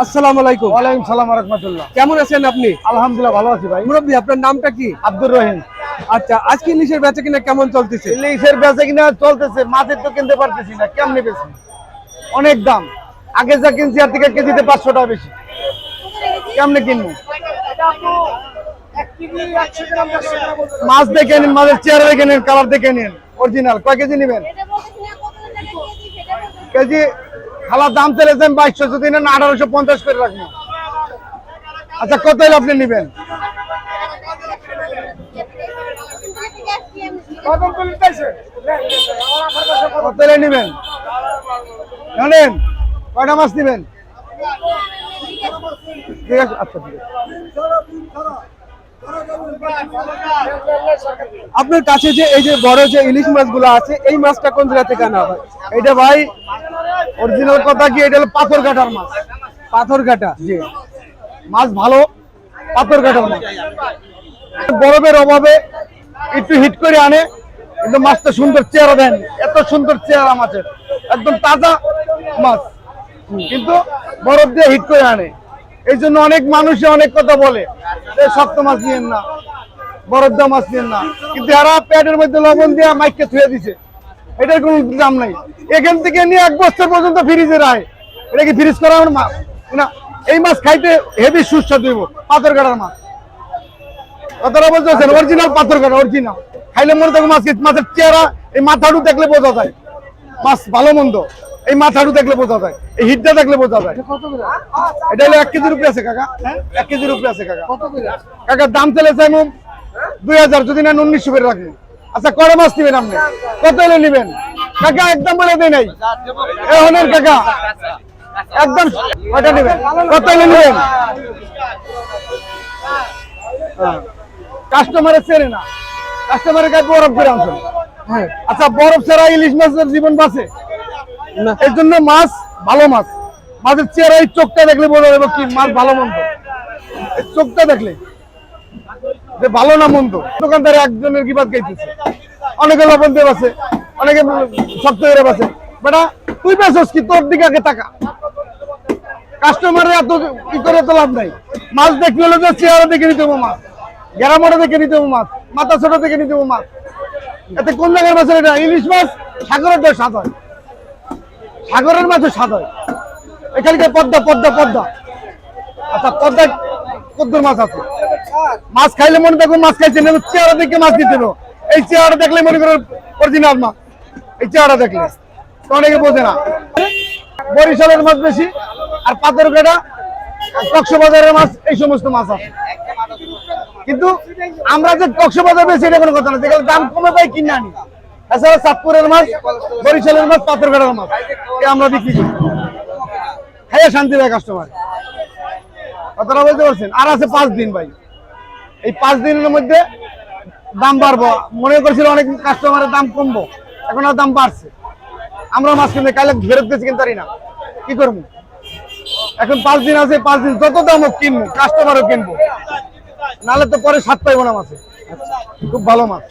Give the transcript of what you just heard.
আসসালামু আলাইকুম। ওয়ালাইকুম সালাম রহমতুল্লাহ। কেমন আছেন আপনি? আলহামদুলিল্লাহ ভালো আছি ভাই। মুরব্বী আপনার নামটা কি? আব্দুর রহিম। আচ্ছা আজকে ইলিশের বেচা কিনা কেমন চলতেছে? ইলিশের বেচা কিনা চলতেছে মাছের তো কিনতে পারতেছি না কেমনে বেশি অনেক দাম। আগে যা কিনছি আর থেকে কেজিতে পাঁচশো টাকা বেশি। কেমনে কিনবো? মাছ দেখে নিন মাছের চেয়ার দেখে নিন কালার দেখে নিন। অরিজিনাল কয় কেজি নেবেন? কেজি খালার দাম চলেছেন বাইশশো যদি নেন আঠারোশো পঞ্চাশ করে রাখবেন আচ্ছা কত আপনি নেবেন? কত নেবেন? জানেন? কয়টা মাছ নেবেন? ঠিক আছে আচ্ছা ঠিক আছে। আপনার কাছে যে এই যে বড় যে ইলিশ মাছগুলো আছে, এই মাছটা কোন জায়গা থেকে আনা হয়? এটা ভাই অরিজিনাল কথা কি? এটা হলো পাথর কাটার মাছ। পাথর কাটা জি। মাছ ভালো পাথর কাটার মাছ। বরফের অভাবে একটু হিট করে আনে, কিন্তু মাছটা সুন্দর চেহারা দেন। এত সুন্দর চেহারা মাছের। একদম তাজা মাছ। কিন্তু বরফ দিয়ে হিট করে আনে। এই অনেক মানুষে অনেক কথা বলে। শক্ত মাছ নিয়েন না বরফ দেওয়া মাছ নিয়েন না। কিন্তু এরা প্যাটের মধ্যে লবণ দিয়ে মাইককে ধুয়ে দিছে। এটার কোনো দাম নাই। এখান থেকে নিয়ে এক বছর পর্যন্ত ফ্রিজে রায়। এটা কি ফ্রিজ করা না? এই মাছ খাইতে হেভি সুস্বাদু হইব, পাথর কাটার মাছ। কথাটা বলতেছেন অরিজিনাল পাথর কাটা অরিজিনাল খাইলে মনে থাকো মাছ? মাছের চেহারা, এই মাথাটু দেখলে বোঝা যায়। মাছ ভালো মন্দ। এই মাথাটু দেখলে বোঝা যায়। এই হিটটা দেখলে বোঝা যায়। এটা হলো এক কেজির উপরে আছে কাকা। এক কেজির উপরে আছে কাকা। কাকা দাম চলেছে এমন দুই হাজার যদি নেন উনিশশো করে রাখবেন আচ্ছা কড়া মাছ নিবেন আপনি? কত হলে নিবেন? কাকা একদম বলে দেয় নাই। হলেন কাকা। একদম কয়টা নেবেন? কত হলে নেবেন? কাস্টমারে চেনে না। কাস্টমারের কাছে বরফ করে আনছেন। হ্যাঁ। আচ্ছা বরফ ছাড়া ইলিশ মাছের জীবন বাঁচে? এর জন্য মাছ ভালো মাছ। মাছের চেহারা চোখটা দেখলে বোঝা যাবে কি মাছ ভালো মন্দ। চোখটা দেখলে যে ভালো না মন্দ। দোকানদারে একজনের কি বাদ গাইতেছে। অনেকে লবণ দিয়ে বাসে, অনেকে শক্ত করে বাসে। বেটা, তুই বেসস কি? তোর দিকে আগে টাকা কাস্টমারের এত কি করে তো লাভ নাই। মাছ দেখতে হলে তো চেহারা দেখে নিতে হবে মাছ। গ্যারামোটা দেখে নিতে হবে মাছ। মাথা ছোট দেখে নিতে হবে মাছ। এতে কোন জায়গার মাছের এটা? ইলিশ মাছ? সাগরের স্বাদ হয় সাগরের স্বাদ হয় এখানকার পদ্মা পদ্মা পদ্মা। আচ্ছা পদ্মা কদ্দুর মাছ আছে। মাছ খাইলে মনে দেখো মাছ খাইছে না চেহারা দেখে মাছ দিতে এই চেহারা দেখলে মনে করো অরিজিনাল মাছ। এই চেহারা দেখলে। অনেকে বোঝে না। বরিশালের মাছ বেশি, আর পাথর কাটা কক্সবাজারের মাছ, এই সমস্ত মাছ আছে। কিন্তু আমরা যে কক্সবাজার বেশি, এটা কোনো কথা না। যেখানে দাম কমে পাই কিনে আনি। এছাড়া চাঁদপুরের মাছ, বরিশালের মাছ মাছ আমরা বিক্রি করি। শান্তি কাস্টমার কথাটা বলতে পারছেন? আর আছে পাঁচ দিন ভাই। এই পাঁচ দিনের মধ্যে দাম বাড়বো। মনে করছিল অনেক কাস্টমারের দাম কমবো। এখন আর দাম বাড়ছে। আমরা মাছ কিনতে কাইলে ফেরত দিয়েছি কিনতে না। কি করব? এখন পাঁচ দিন আছে, পাঁচ দিন যত দাম হোক কিনবো কাস্টমারও কিনবো। নাহলে তো পরে স্বাদ পাইবো না মাছে। খুব ভালো মাছ।